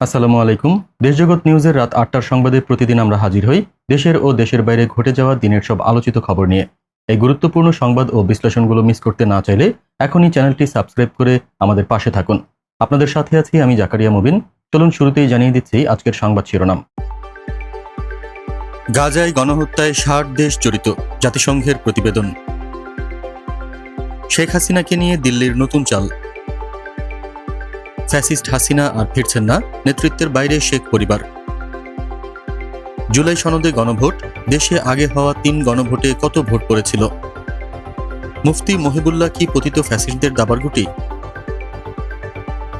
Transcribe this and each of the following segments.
আসসালামু আলাইকুম। দেশজগৎ নিউজের রাত আটটার সংবাদে প্রতিদিন আমরা হাজির হই দেশের ও দেশের বাইরে ঘটে যাওয়া দিনের সব আলোচিত খবর নিয়ে। এই গুরুত্বপূর্ণ সংবাদ ও বিশ্লেষণগুলো মিস করতে না চাইলে এখনই চ্যানেলটি সাবস্ক্রাইব করে আমাদের পাশে থাকুন। আপনাদের সাথে আছি আমি জাকারিয়া মুবিন। চলুন শুরুতেই জানিয়ে দিচ্ছি আজকের সংবাদ শিরোনাম। গাজায় গণহত্যায় ষাট দেশ জড়িত, জাতিসংঘের প্রতিবেদন। শেখ হাসিনাকে নিয়ে দিল্লির নতুন চাল। ফ্যাসিস্ট হাসিনা আর ফিরছেন না নেতৃত্বের বাইরে শেখ পরিবার। জুলাই সনদে গণভোট, দেশে আগে হওয়া তিন গণভোটে কত ভোট পড়েছিল? মুফতি মহিবুল্লাহ কি পতিত ফ্যাসিস্টদের দাবার গুটি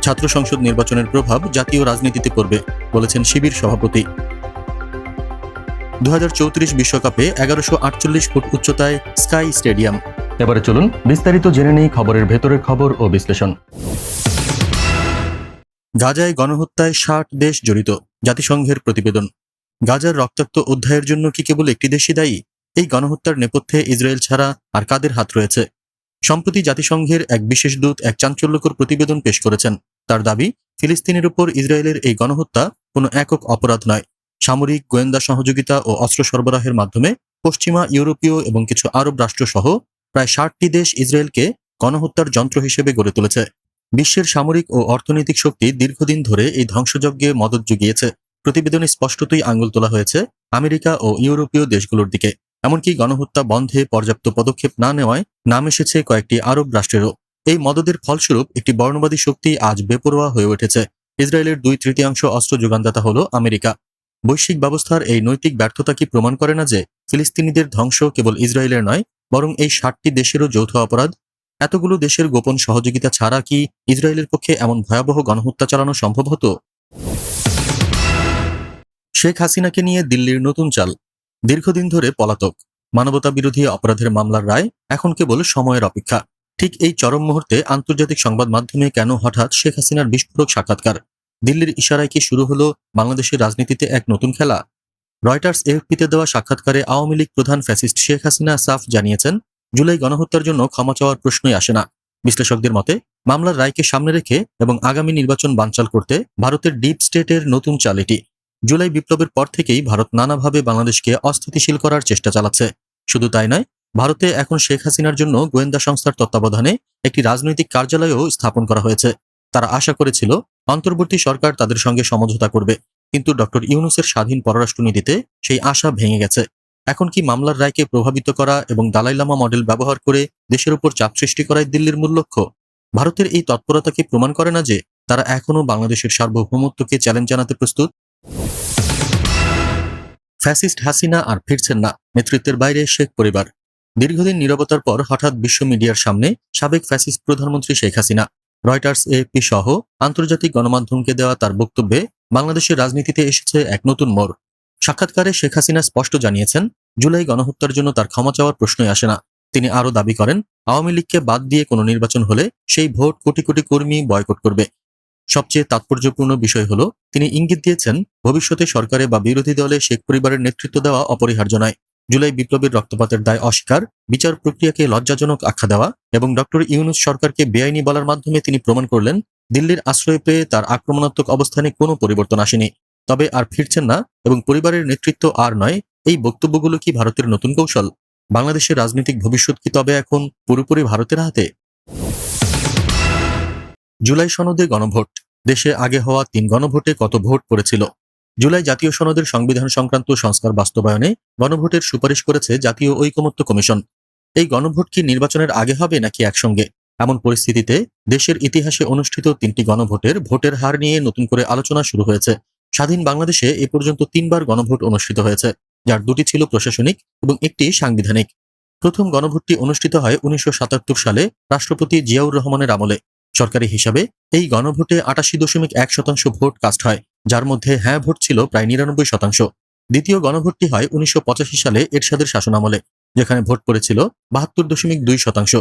ছাত্র সংসদ নির্বাচনের প্রভাব জাতীয় রাজনীতিতে পড়বে, বলেছেন শিবির সভাপতি। দু বিশ্বকাপে এগারোশো আটচল্লিশ ফুট উচ্চতায় স্কাই স্টেডিয়াম। এবারে চলুন বিস্তারিত জেনে নেই খবরের ভেতরের খবর ও বিশ্লেষণ। গাজায় গণহত্যায় ষাট দেশ জড়িত, জাতিসংঘের প্রতিবেদন। গাজার রক্তাক্ত অধ্যায়ের জন্য কি কেবল একটি দেশই দায়ী? এই গণহত্যার নেপথ্যে ইসরায়েল ছাড়া আর কাদের হাত রয়েছে? সম্প্রতি জাতিসংঘের এক বিশেষ দূত এক চাঞ্চল্যকর প্রতিবেদন পেশ করেছেন। তার দাবি, ফিলিস্তিনের উপর ইসরায়েলের এই গণহত্যা কোনো একক অপরাধ নয়। সামরিক, গোয়েন্দা সহযোগিতা ও অস্ত্র সরবরাহের মাধ্যমে পশ্চিমা, ইউরোপীয় এবং কিছু আরব রাষ্ট্রসহ প্রায় ষাটটি দেশ ইসরায়েলকে গণহত্যার যন্ত্র হিসেবে গড়ে তুলেছে। বিশ্বের সামরিক ও অর্থনৈতিক শক্তি দীর্ঘদিন ধরে এই ধ্বংসযজ্ঞে মদত জুগিয়েছে। প্রতিবেদনে স্পষ্টতই আঙুল তোলা হয়েছে আমেরিকা ও ইউরোপীয় দেশগুলোর দিকে। এমনকি গণহত্যা বন্ধে পর্যাপ্ত পদক্ষেপ না নেওয়ায় নাম এসেছে কয়েকটি আরব রাষ্ট্রেরও। এই মদদের ফলস্বরূপ একটি বর্ণবাদী শক্তি আজ বেপরোয়া হয়ে উঠেছে। ইসরায়েলের দুই তৃতীয়াংশ অস্ত্র যোগানদাতা হল আমেরিকা। বৈশ্বিক ব্যবস্থার এই নৈতিক ব্যর্থতা কি প্রমাণ করে না যে ফিলিস্তিনিদের ধ্বংস কেবল ইসরায়েলের নয়, বরং এই ষাটটি দেশেরও যৌথ অপরাধ এতগুলো দেশের গোপন সহযোগিতা ছাড়া কি ইসরায়েলের পক্ষে এমন ভয়াবহ গণহত্যা চালানো সম্ভব হতো? শেখ হাসিনাকে নিয়ে দিল্লির নতুন চাল, দীর্ঘদিন ধরে পলাতক মানবতা বিরোধী অপরাধের মামলার রায় এখন কেবল সময়ের অপেক্ষা। ঠিক এই চরম মুহূর্তে আন্তর্জাতিক সংবাদ মাধ্যমে কেন হঠাৎ শেখ হাসিনার বিস্ফোরক সাক্ষাৎকার? দিল্লির ইশারায় কি শুরু হলো বাংলাদেশের রাজনীতিতে এক নতুন খেলা? রয়টার্স এফপিতে দেওয়া সাক্ষাৎকারে আওয়ামী লীগ প্রধান ফ্যাসিস্ট শেখ হাসিনা সাফ জানিয়েছেন জুলাই গণহত্যার জন্য ক্ষমা চাওয়ার প্রশ্নই আসে না। বিশ্লেষকদের মতে, মামলার রায়কে সামনে রেখে এবং আগামী নির্বাচন বানচাল করতে ভারতের ডিপ স্টেটের নতুন চাল এটি। জুলাই বিপ্লবের পর থেকেই ভারত নানাভাবে বাংলাদেশকে অস্থিতিশীল করার চেষ্টা চালাচ্ছে। শুধু তাই নয়, ভারতে এখন শেখ হাসিনার জন্য গোয়েন্দা সংস্থার তত্ত্বাবধানে একটি রাজনৈতিক কার্যালয়ও স্থাপন করা হয়েছে। তারা আশা করেছিল, অন্তর্বর্তী সরকার তাদের সঙ্গে সমঝোতা করবে। কিন্তু ডক্টর ইউনুসের স্বাধীন পররাষ্ট্রনীতিতে সেই আশা ভেঙে গেছে। এখন কি মামলার রায়কে প্রভাবিত করা এবং দালাই লামা মডেল ব্যবহার করে দেশের উপর চাপ সৃষ্টি করাই দিল্লির মূল লক্ষ্য? ভারতের এই তৎপরতাকে প্রমাণ করে না যে তারা এখনও বাংলাদেশের সার্বভৌমত্বকে চ্যালেঞ্জ জানাতে প্রস্তুত? ফ্যাসিস্ট হাসিনা আর ফিরছেন না, নেতৃত্বের বাইরে শেখ পরিবার। দীর্ঘদিন নীরবতার পর হঠাৎ বিশ্ব মিডিয়ার সামনে সাবেক ফ্যাসিস্ট প্রধানমন্ত্রী শেখ হাসিনা, রয়টার্স এপি সহ আন্তর্জাতিক গণমাধ্যমকে দেওয়া তার বক্তব্যে বাংলাদেশের রাজনীতিতে এসেছে এক নতুন মোড়। সাক্ষাৎকারে শেখ হাসিনা স্পষ্ট জানিয়েছেন, জুলাই গণহত্যার জন্য তার ক্ষমা চাওয়ার প্রশ্নই আসে না। তিনি আরও দাবি করেন, আওয়ামী লীগকে বাদ দিয়ে কোনো নির্বাচন হলে সেই ভোট কোটি কোটি কর্মী বয়কট করবে। সবচেয়ে তাৎপর্যপূর্ণ বিষয় হল, তিনি ইঙ্গিত দিয়েছেন, ভবিষ্যতে সরকারে বা বিরোধী দলে শেখ পরিবারের নেতৃত্ব দেওয়া অপরিহার্য নয় জুলাই বিপ্লবের রক্তপাতের দায় অস্বীকার, বিচার প্রক্রিয়াকে লজ্জাজনক আখ্যা দেওয়া এবং ডক্টর ইউনুস সরকারকে বেআইনি বলার মাধ্যমে তিনি প্রমাণ করলেন, দিল্লির আশ্রয় পেয়ে তার আক্রমণাত্মক অবস্থানে কোনো পরিবর্তন আসেনি। তবে আর ফিরছেন না এবং পরিবারের নেতৃত্ব আর নয়, এই বক্তব্যগুলো কি ভারতের নতুন কৌশল? বাংলাদেশের রাজনৈতিক ভবিষ্যৎ কি তবে এখন পুরোপুরি ভারতের হাতে? জুলাই সনদে গণভোট। দেশে আগে হওয়া তিন গণভোটে কত ভোট পড়েছিল? জুলাই জাতীয় সনদের সংবিধান সংক্রান্ত সংস্কার বাস্তবায়নে গণভোটের সুপারিশ করেছে জাতীয় ঐকমত্য কমিশন। এই গণভোট কি নির্বাচনের আগে হবে নাকি একসঙ্গে? এমন পরিস্থিতিতে দেশের ইতিহাসে অনুষ্ঠিত তিনটি গণভোটের ভোটের হার নিয়ে নতুন করে আলোচনা শুরু হয়েছে। স্বাধীন বাংলাদেশে এ পর্যন্ত তিনবার গণভোট অনুষ্ঠিত হয়েছে, যার দুটি ছিল প্রশাসনিক এবং একটি সাংবিধানিক। প্রথম গণভোটটি অনুষ্ঠিত হয় উনিশশো সাতাত্তর সালে রাষ্ট্রপতি জিয়াউর রহমানের আমলে। সরকারি হিসাবে এই গণভোটে আটাশি দশমিক এক শতাংশ ভোট কাস্ট হয়, যার মধ্যে হ্যাঁ ভোট ছিল প্রায় নিরানব্বই শতাংশ। দ্বিতীয় গণভোটটি হয় উনিশশো পঁচাশি সালে এরশাদের শাসনামলে যেখানে ভোট পড়েছিল বাহাত্তর দশমিক দুই শতাংশ।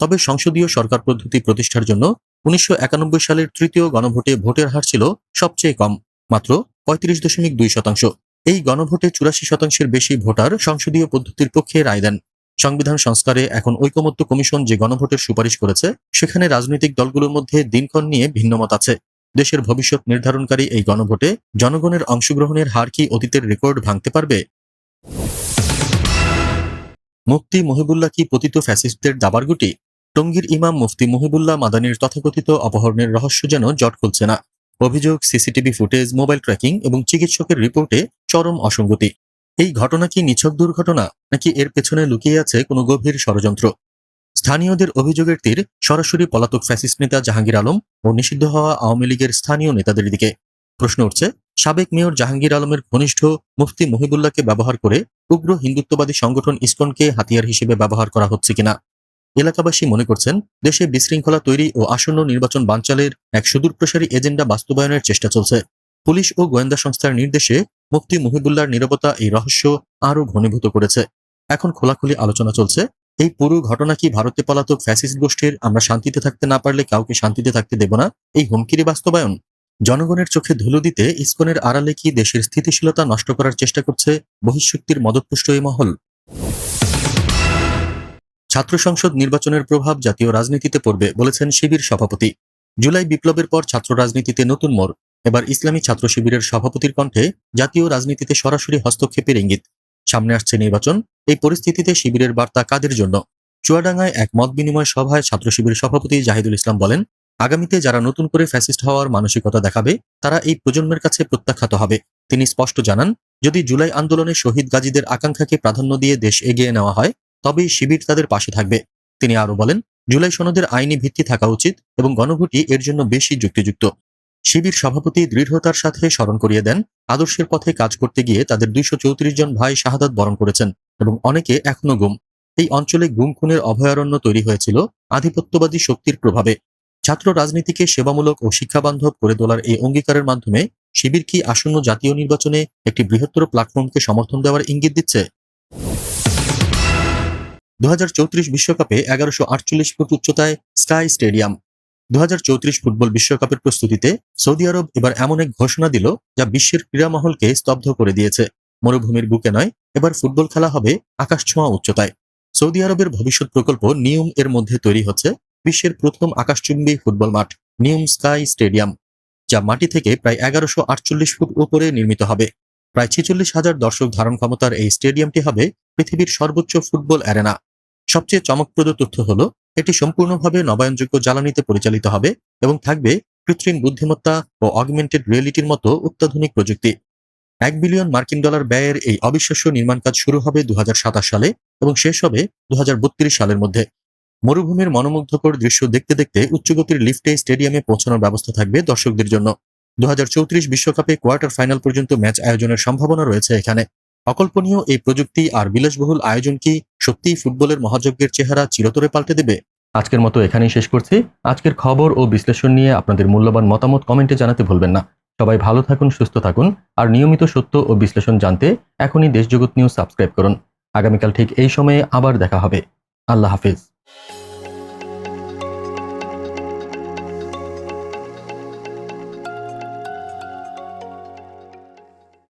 তবে সংসদীয় সরকার পদ্ধতি প্রতিষ্ঠার জন্য উনিশশো একানব্বই সালের তৃতীয় গণভোটে ভোটের হার ছিল সবচেয়ে কম। মাত্র পঁয়ত্রিশ দশমিক দুই শতাংশ। এই গণভোটে চুরাশি শতাংশের বেশি ভোটার সংসদীয় পদ্ধতির পক্ষে রায় দেন। সংবিধান সংস্কারে এখন ঐকমত্য কমিশন যে গণভোটের সুপারিশ করেছে, সেখানে রাজনৈতিক দলগুলোর মধ্যে দিনক্ষণ নিয়ে ভিন্নমত আছে। দেশের ভবিষ্যৎ নির্ধারণকারী এই গণভোটে জনগণের অংশগ্রহণের হার কি অতীতের রেকর্ড ভাঙতে পারবে? মুফতি মহিবুল্লাহ কি পতিত ফ্যাসিস্টদের দাবার গুটি টঙ্গীর ইমাম মুফতি মহিবুল্লাহ মাদানির তথাকথিত অপহরণের রহস্য যেন জট খুলছে না। অভিযোগ, সিসিটিভি ফুটেজ, মোবাইল ট্র্যাকিং এবং চিকিৎসকের রিপোর্টে চরম অসঙ্গতি। এই ঘটনা কি নিছক দুর্ঘটনা, নাকি এর পেছনে লুকিয়ে আছে কোনো গভীর ষড়যন্ত্র? স্থানীয়দের অভিযোগের তীর সরাসরি পলাতক ফ্যাসিস্ট নেতা জাহাঙ্গীর আলম ও নিষিদ্ধ হওয়া আওয়ামী লীগের স্থানীয় নেতাদের দিকে। প্রশ্ন উঠছে, সাবেক মেয়র জাহাঙ্গীর আলমের ঘনিষ্ঠ মুফতি মহিবুল্লাহকে ব্যবহার করে উগ্র হিন্দুত্ববাদী সংগঠন ইসকনকে হাতিয়ার হিসেবে ব্যবহার করা হচ্ছে কিনা? এলাকাবাসী মনে করছেন, দেশে বিশৃঙ্খলা তৈরি ও আসন্ন নির্বাচন বানচালের এক সুদূরপ্রসারী এজেন্ডা বাস্তবায়নের চেষ্টা চলছে। পুলিশ ও গোয়েন্দা সংস্থার নির্দেশে মুফতি মহিবুল্লাহর নিরাপত্তা এই রহস্য আরও ঘনীভূত করেছে। এখন খোলাখুলি আলোচনা চলছে, এই পুরো ঘটনা কি ভারতে পলাতক ফ্যাসিস্ট গোষ্ঠীর আমরা শান্তিতে থাকতে না পারলে কাউকে শান্তিতে থাকতে দেব না? এই হুমকিরই বাস্তবায়ন? জনগণের চোখে ধুলো দিতে ইসকনের আড়ালে কি দেশের স্থিতিশীলতা নষ্ট করার চেষ্টা করছে বহিঃশক্তির মদতপুষ্ট এই মহল? ছাত্র সংসদ নির্বাচনের প্রভাব জাতীয় রাজনীতিতে পড়বে, বলেছেন শিবির সভাপতি। জুলাই বিপ্লবের পর ছাত্র রাজনীতিতে নতুন মোড়। এবার ইসলামী ছাত্র শিবিরের সভাপতির কণ্ঠে জাতীয় রাজনীতিতে সরাসরি হস্তক্ষেপের ইঙ্গিত। সামনে আসছে নির্বাচন, এই পরিস্থিতিতে শিবিরের বার্তা কাদের জন্য? চুয়াডাঙ্গায় এক মত বিনিময় সভায় ছাত্র শিবির সভাপতি জাহিদুল ইসলাম বলেন, আগামীতে যারা নতুন করে ফ্যাসিস্ট হওয়ার মানসিকতা দেখাবে, তারা এই প্রজন্মের কাছে প্রত্যাখ্যাত হবে। তিনি স্পষ্ট জানান, যদি জুলাই আন্দোলনে শহীদ গাজীদের আকাঙ্ক্ষাকে প্রাধান্য দিয়ে দেশ এগিয়ে নেওয়া হয় তবেই শিবির তাদের পাশে থাকবে। তিনি আরও বলেন, জুলাই সনদের আইনি ভিত্তি থাকা উচিত এবং গণভোটই এর জন্য বেশি যুক্তিযুক্ত। শিবির সভাপতি দৃঢ়তার সাথে স্মরণ করিয়ে দেন, আদর্শের পথে কাজ করতে গিয়ে তাদের দুইশো চৌত্রিশ জন ভাই শাহাদাত বরণ করেছেন এবং অনেকে এখনও গুম। এই অঞ্চলে গুম খুনের অভয়ারণ্য তৈরি হয়েছিল আধিপত্যবাদী শক্তির প্রভাবে। ছাত্র রাজনীতিকে সেবামূলক ও শিক্ষাবান্ধব করে তোলার এই অঙ্গীকারের মাধ্যমে শিবির কি আসন্ন জাতীয় নির্বাচনে একটি বৃহত্তর প্ল্যাটফর্মকে সমর্থন দেওয়ার ইঙ্গিত দিচ্ছে? দু বিশ্বকাপে এগারোশো আটচল্লিশ ফুট উচ্চতায় স্কাই স্টেডিয়াম। দু হাজার চৌত্রিশ ফুটবল বিশ্বকাপের প্রস্তুতিতে সৌদি আরব এবার এমন এক ঘোষণা দিল যা বিশ্বের ক্রীড়া মহলকে স্তব্ধ করে দিয়েছে। মরুভূমির বুকে নয়, এবার ফুটবল খেলা হবে আকাশ ছোঁয়া উচ্চতায়। সৌদি আরবের ভবিষ্যৎ প্রকল্প নিয়ম এর মধ্যে তৈরি হচ্ছে বিশ্বের প্রথম আকাশচুম্বী ফুটবল মাঠ নিয়ম স্কাই স্টেডিয়াম, যা মাটি থেকে প্রায় এগারোশো আটচল্লিশ ফুট উপরে নির্মিত হবে। প্রায় ছেচল্লিশ হাজার দর্শক ধারণ ক্ষমতার এই স্টেডিয়ামটি হবে পৃথিবীর সর্বোচ্চ ফুটবল অ্যারেনা। সবচেয়ে চমকপ্রদ তথ্য হলো, এটি সম্পূর্ণভাবে নবায়নযোগ্য জ্বালানিতে পরিচালিত হবে এবং থাকবে কৃত্রিম বুদ্ধিমত্তা ও অগমেন্টেড রিয়েলিটির মতো অত্যাধুনিক প্রযুক্তি। এক বিলিয়ন মার্কিন ডলার ব্যয়ের এই অবিশ্বাস্য নির্মাণ কাজ শুরু হবে দু হাজার সাতাশ সালে এবং শেষ হবে দু হাজার বত্রিশ সালের মধ্যে। মরুভূমির মনোমুগ্ধকর দৃশ্য দেখতে দেখতে উচ্চগতির লিফটে স্টেডিয়ামে পৌঁছানোর ব্যবস্থা থাকবে দর্শকদের জন্য। দু বিশ্বকাপে কোয়ার্টার ফাইনাল পর্যন্ত ম্যাচ আয়োজনের সম্ভাবনা রয়েছে এখানে। অকল্পনীয় এই প্রযুক্তি আর বিলাসবহুল আয়োজন কি সত্যিই ফুটবলের মহাযজ্ঞের চেহারা চিরতরে পাল্টে দেবে? আজকের মতো এখানেই শেষ করছি। আজকের খবর ও বিশ্লেষণ নিয়ে আপনাদের মূল্যবান মতামত কমেন্টে জানাতে ভুলবেন না। সবাই ভালো থাকুন, সুস্থ থাকুন আর নিয়মিত সত্য ও বিশ্লেষণ জানতে এখনই দেশজগৎ নিউজ সাবস্ক্রাইব করুন। আগামীকাল ঠিক এই সময়ে আবার দেখা হবে। আল্লাহ হাফিজ।